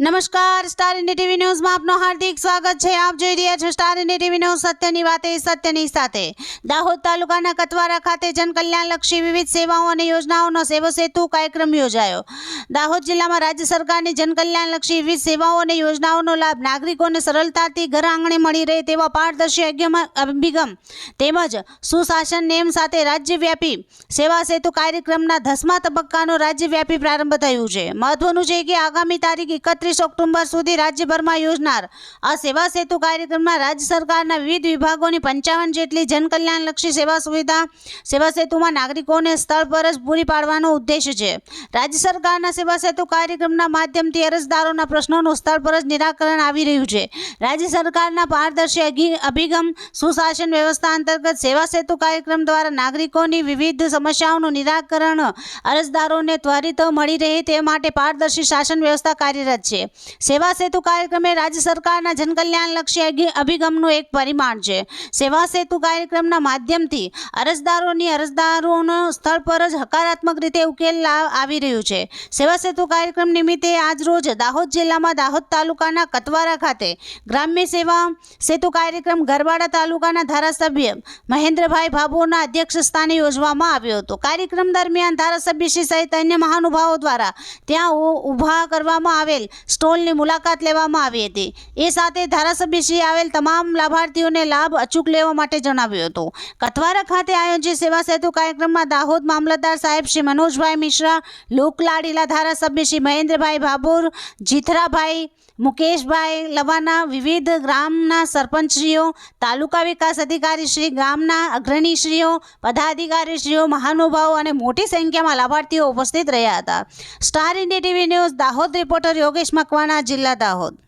નમસ્કાર star India TV ન્યૂઝમાં આપનું હાર્દિક સ્વાગત છે. આપ જોઈ રહ્યા છો સ્ટાર ઇન્ડિયા ટીવી ન્યૂઝ. સત્યની વાતે સત્યની સાથે. દાહોદ તાલુકાના કતવારા ખાતે જનકલ્યાણલક્ષી વિવિધ સેવાઓ અને યોજનાઓનો સેવો સેતુ કાર્યક્રમ યોજાયો. દાહોદ જિલ્લામાં રાજ્ય સરકારની જનકલ્યાણલક્ષી વિવિધ સેવાઓ અને યોજનાઓનો લાભ નાગરિકોને સરળતાથી ઘર આંગણે મળી રહે તેવા પારદર્શી અભિગમ- તેમજ સુશાસન નેમ સાથે રાજ્યવ્યાપી સેવા સેતુ કાર્યક્રમના દસમા તબક્કાનો રાજ્યવ્યાપી પ્રારંભ થયું છે. મહત્વનું છે કે આગામી તારીખ એકત્રીસ ઓક્ટોબર સુધી રાજ્યભરમાં યોજનાર. આ સેવા સેતુ કાર્યક્રમમાં રાજ્ય સરકારના વિવિધ વિભાગોની પંચાવન જેટલી જનકલ્યાણલક્ષી સેવા સુવિધા, સેવા સેતુમાં નાગરિકોને સ્થળ પર જ પૂરી પાડવાનો ઉદ્દેશ છે. રાજ્ય સરકારના સેવા સેતુ કાર્યક્રમના માધ્યમથી અરજદારોના પ્રશ્નોનું સ્થળ પર જ નિરાકરણ આવી રહ્યું છે. રાજ્ય સરકારના પારદર્શી અભિગમ સુશાસન વ્યવસ્થા અંતર્ગત સેવા સેતુ કાર્યક્રમ દ્વારા નાગરિકોની વિવિધ સમસ્યાઓનું નિરાકરણ અરજદારોને ત્વરિત મળી રહે તે માટે પારદર્શી શાસન વ્યવસ્થા કાર્યરત છે. સેવા સેતુ કાર્યક્રમ રાજ્ય સરકારના જનકલ્યાણલક્ષી અભિગમનું એક પરિમાણ છે. સેવા સેતુ કાર્યક્રમના માધ્યમથી અરજદારોની અરજદારોનો સ્થળ પર જ હકારાત્મક રીતે ઉકેલ આવી રહ્યું છે. સેવા સેતુ કાર્યક્રમ નિમિત્તે આજરોજ દાહોદ જિલ્લામાં દાહોદ તાલુકાના કતવારા ખાતે ગ્રામ્ય સેવા સેતુ કાર્યક્રમ ગરબાડા તાલુકાના ધારાસભ્ય મહેન્દ્રભાઈ ભાભોના અધ્યક્ષ સ્થાને યોજવામાં આવ્યો હતો. કાર્યક્રમ દરમિયાન ધારાસભ્યશ્રી સહિત અન્ય મહાનુભાવો દ્વારા ત્યાં ઊભા કરવામાં આવેલ સ્ટોલની મુલાકાત લેવામાં આવી હતી. એ સાથે ધારાસભ્યશ્રી આવેલ તમામ લાભાર્થીઓને લાભ અચૂક લેવા માટે જણાવ્યું હતું. કથવારા ખાતે આયોજિત સેવા સેતુ કાર્યક્રમમાં દાહોદ મામલતદાર સાહેબ શ્રી મનોજભાઈ મિશ્રા, લોકલાડીલા ધારાસભ્ય શ્રી મહેન્દ્રભાઈ ભાભોર, જીથરાભાઈ, મુકેશભાઈ લવાના, વિવિધ ગ્રામના સરપંચશ્રીઓ, તાલુકા વિકાસ અધિકારી શ્રી, ગામના અગ્રણીશ્રીઓ, પદાધિકારીશ્રીઓ, મહાનુભાવો અને મોટી સંખ્યામાં લાભાર્થીઓ ઉપસ્થિત રહ્યા હતા. Star India TV news, Dahod reporter Yogesh Makwana જિલ્લા દાહોદ